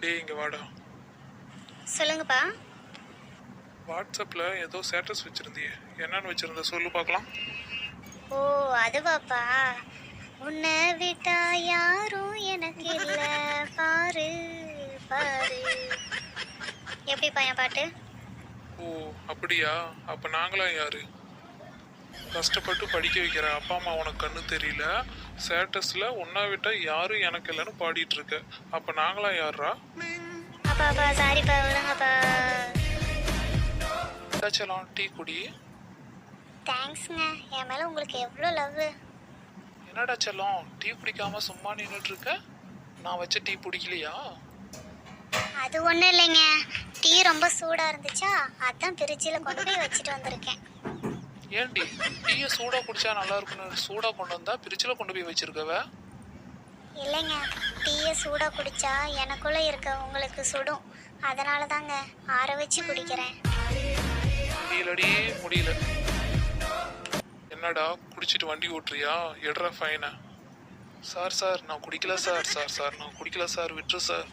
டேய் இங்க வாடா. சொல்லுங்கப்பா. வாட்ஸ்அப்ல ஏதோ ஸ்டேட்டஸ் வச்சிருந்தியே. என்னன்னு வச்சிருந்த சொல்லு பார்க்கலாம். ஓ அதுவாப்பா. உன்னை விட்டா யாரும் எனக்கு இல்ல. பாரு பாரு. எப்படிப்பா என் பாட்டு? ஓ அப்படியா? அப்ப நாங்களாம் யாரு? கஷ்டப்பட்டு படிக்க வைக்கிற அப்பா அம்மா உனக்கு கண்ணு தெரியல. ஸ்டேட்டஸ்ல உன்னை விட்டா யாரும் எனக்கு இல்லைன்னு பாடிட்டு இருக்க. அப்ப நாங்களாம் யாரா அப்பாப்பா சாரிப்பா விடுங்கப்பா. ஏதாச்சும் டீ குடி? தேங்க்ஸ்ங்க என் மேல உங்களுக்கு எவ்வளோ லவ் என்னடா செல்லம் டீ குடிக்காம சும்மா நின்றுட்டு இருக்க? நான் வச்ச டீ பிடிக்கலையா? அது ஒன்றும் இல்லைங்க. டீ ரொம்ப சூடாக இருந்துச்சா? அதான் திருச்சியில் கொண்டு போய் வச்சுட்டு வந்திருக்கேன். ஏன்டி? டீயை சூடா குடிச்சா நல்லா இருக்குன்னு சூடா கொண்டு வந்தா பிரிட்ஜில் கொண்டு போய் வச்சிருக்கவ? இல்லைங்க. டீயை சூடாக குடிச்சா எனக்குள்ளே இருக்க உங்களுக்கு சுடும். அதனால தாங்க ஆற வச்சு குடிக்கிறேன். முடியலடி முடியல. என்னடா குடிச்சிட்டு வண்டி ஓட்டுறியா? எடுற ஃபைனை சார் சார் நான் குடிக்கல சார் சார் சார் நான் குடிக்கல சார் விட்டுரு சார்.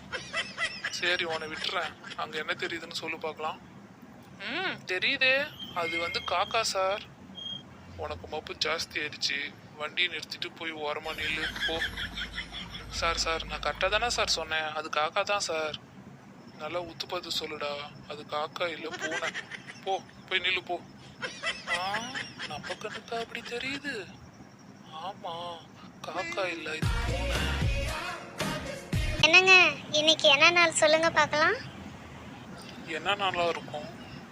சரி உன்னை விட்டுறேன். அங்க என்ன தெரியுதுன்னு சொல்லு பார்க்கலாம். ம். தெரியுதே அது வந்து காக்கா சார். உனக்கு மப்பு ஜாஸ்தி ஆயிடுச்சு. வண்டியை நிறுத்திட்டு போய் ஓரமா நில்லு போ. சார் சார் நான் கரெக்டாக தானே சார் சொன்னேன். அது காக்கா தான் சார். நல்லா உத்து பார்த்து சொல்லுடா. அது காக்கா இல்லை பூனை. போ போய் நில்லு போ. ஆ நம்ம கண்ணுக்கு அப்படி தெரியுது. ஆமா காக்கா இல்லை இது பூனை. என்னங்க இன்னைக்கு என்ன நாள் சொல்லுங்க பார்க்கலாம். என்ன நாளா இருக்கும்?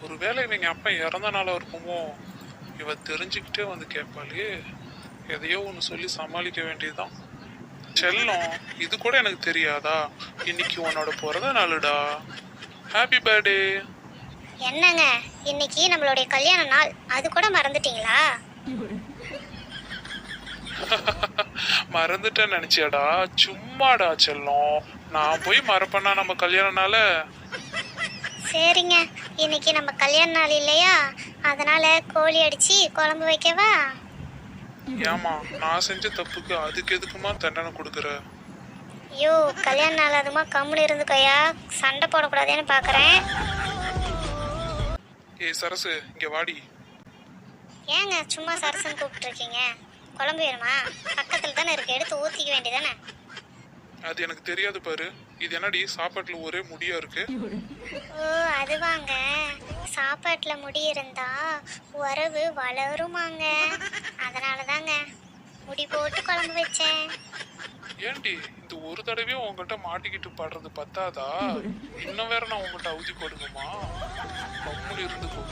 ஒருவேளை இவங்க அப்பா இறந்த நாளா இருக்குமோ இவ தெரிஞ்சுக்கிட்டே வந்து கேட்பாளே எதையோ ஒன்று சொல்லி சமாளிக்க வேண்டியதுதான். செல்லம் இது கூட எனக்கு தெரியாதா? இன்னைக்கு உன்னோட பிறந்த நாளுடா. ஹாப்பி பர்த்டே என்னங்க இன்னைக்கு நம்மளுடைய கல்யாண நாள். அது கூட மறந்துட்டீங்களா? மறந்துட்டேன்னு நினைச்சியாடா? சும்மாடா செல்லம். நான் போய் மறப்பேனா நம்ம கல்யாணனால சரிங்க. இன்னைக்கு நம்ம கல்யாண நாள் இல்லையா? அதனால கோழி அடிச்சு குழம்பு வைக்கவா? ஏமா நான் செஞ்ச தப்புக்கு அதுக்கு எதுக்குமா தண்டனை கொடுக்குற? ஐயோ கல்யாண நாள் அதுமா கம்முன்னு இருந்துக்கோயா சண்டை போடக்கூடாதுன்னு பார்க்குறேன் ஏய் சரசு இங்க வாடி. ஏங்க சும்மா சரசன் கூப்பிட்டுருக்கீங்க. குழம்பு வேணுமா? பக்கத்தில் தானே இருக்கு. எடுத்து ஊற்றிக்க வேண்டியதானே அது எனக்கு தெரியாது பாரு. இது என்னடி? சாப்பாட்டுல ஒரே முடியா இருக்கு. ஓ அதுவாங்க. சாப்பாட்டில் முடி இருந்தா உறவு வளருமாங்க. அதனால தாங்க முடி போட்டு குழம்பு வச்சேன். ஏண்டி இந்த ஒரு தடவையும் உங்ககிட்ட மாட்டிக்கிட்டு பாடுறது பத்தாதா? இன்னும் வேற நான் உங்ககிட்ட அவுதி போடுங்கம்மா கம்முனு இருந்துக்கோ.